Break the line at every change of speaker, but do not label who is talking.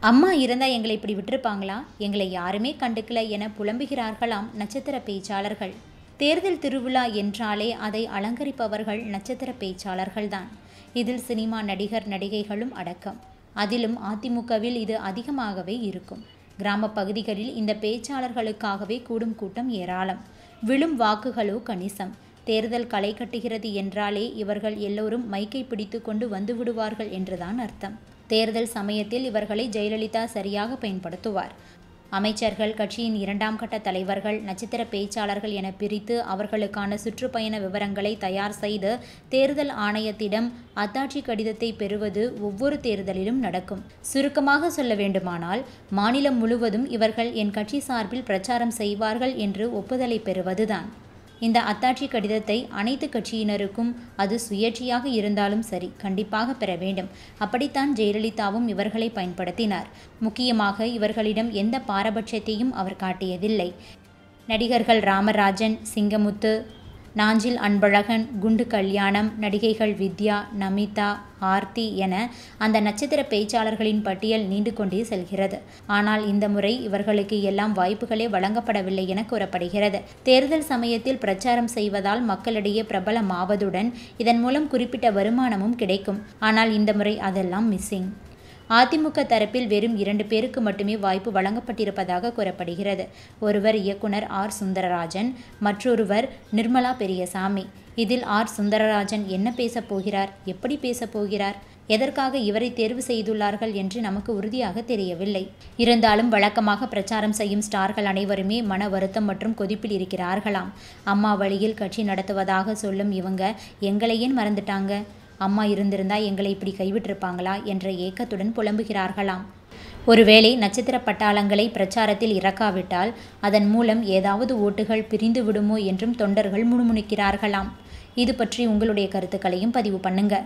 அம்மா இருந்தா எங்களை இப்படி விட்டிருப்பாங்களா? எங்களை யாருமே கண்டுக்கல என புலம்புகிறார்களாம் நட்சத்திர பேச்சாளர்கள். தேர்தல் திருவிழா என்றாலே அதை அலங்கரிப்பவர்கள் நட்சத்திர பேச்சாளர்கள்தான். இதில் சினிமா நடிகர் நடிகைகளும் அடக்கம். அதிலும் அதிமுகவில் இது அதிகமாகவே இருக்கும். கிராம பகுதிகளில் இந்த பேச்சாளர்களுக்காகவே கூடும் கூட்டம் ஏராளம். விழும் வாக்குகளோ கணிசம். தேர்தல் களை கட்டுகிறது என்றாலே இவர்கள் எல்லோரும் மைக்கை பிடித்து கொண்டு வந்து விடுவார்கள் என்றுதான் அர்த்தம். தேர்தல் சமயத்தில் இவர்களை ஜெயலலிதா சரியாக பயன்படுத்துவார். அமைச்சர்கள் கட்சியின் இரண்டாம் கட்ட தலைவர்கள் நட்சத்திர பேச்சாளர்கள் என பிரித்து அவர்களுக்கான சுற்றுப்பயண விவரங்களை தயார் செய்து தேர்தல் ஆணையத்திடம் அத்தாட்சி கடிதத்தை பெறுவது ஒவ்வொரு தேர்தலிலும் நடக்கும். சுருக்கமாக சொல்ல வேண்டுமானால் மாநிலம் முழுவதும் இவர்கள் என் கட்சி சார்பில் பிரச்சாரம் செய்வார்கள் என்று ஒப்புதலை பெறுவதுதான். இந்த அத்தாட்சி கடிதத்தை அனைத்து கட்சியினருக்கும் அது சுயேட்சையாக இருந்தாலும் சரி கண்டிப்பாக பெற வேண்டும். அப்படித்தான் ஜெயலலிதாவும் இவர்களை பயன்படுத்தினார். முக்கியமாக இவர்களிடம் எந்த பாரபட்சத்தையும் அவர் காட்டியதில்லை. நடிகர்கள் ராமராஜன் சிங்கமுத்து நாஞ்சில் அன்பழகன் குண்டு கல்யாணம் நடிகைகள் வித்யா நமிதா ஆர்த்தி என அந்த நட்சத்திர பேச்சாளர்களின் பட்டியல் நீண்டு கொண்டே செல்கிறது. ஆனால் இந்த முறை இவர்களுக்கு எல்லாம் வாய்ப்புகளே வழங்கப்படவில்லை என கூறப்படுகிறது. தேர்தல் சமயத்தில் பிரச்சாரம் செய்வதால் மக்களிடையே பிரபலமாவதுடன் இதன் மூலம் குறிப்பிட்ட வருமானமும் கிடைக்கும். ஆனால் இந்த முறை அதெல்லாம் மிஸ்ஸிங் அதிமுக தரப்பில் வெறும் இரண்டு பேருக்கு மட்டுமே வாய்ப்பு வழங்கப்பட்டிருப்பதாக கூறப்படுகிறது. ஒருவர் இயக்குனர் ஆர். சுந்தரராஜன் மற்றொருவர் நிர்மலா பெரியசாமி. இதில் ஆர். சுந்தரராஜன் என்ன பேசப் போகிறார்? எப்படி பேசப் போகிறார்? எதற்காக இவரை தேர்வு செய்துள்ளார்கள் என்று நமக்கு உறுதியாக தெரியவில்லை. இருந்தாலும் வழக்கமாக பிரச்சாரம் செய்யும் ஸ்டார்கள் அனைவருமே மன வருத்தம் மற்றும் கொதிப்பில் இருக்கிறார்களாம். அம்மா வழியில் கட்சி நடத்துவதாக சொல்லும் இவங்க எங்களை ஏன் மறந்துட்டாங்க? அம்மா இருந்திருந்தா எங்களை இப்படி கைவிட்டிருப்பாங்களா என்ற ஏக்கத்துடன் புலம்புகிறார்களாம். ஒருவேளை நட்சத்திர பட்டாளங்களை பிரச்சாரத்தில் இறக்காவிட்டால் அதன் மூலம் ஏதாவது ஓட்டுகள் பிரிந்து விடுமோ என்றும் தொண்டர்கள் முணுமுணுக்கிறார்களாம். இது பற்றி உங்களுடைய கருத்துக்களையும் பதிவு பண்ணுங்க.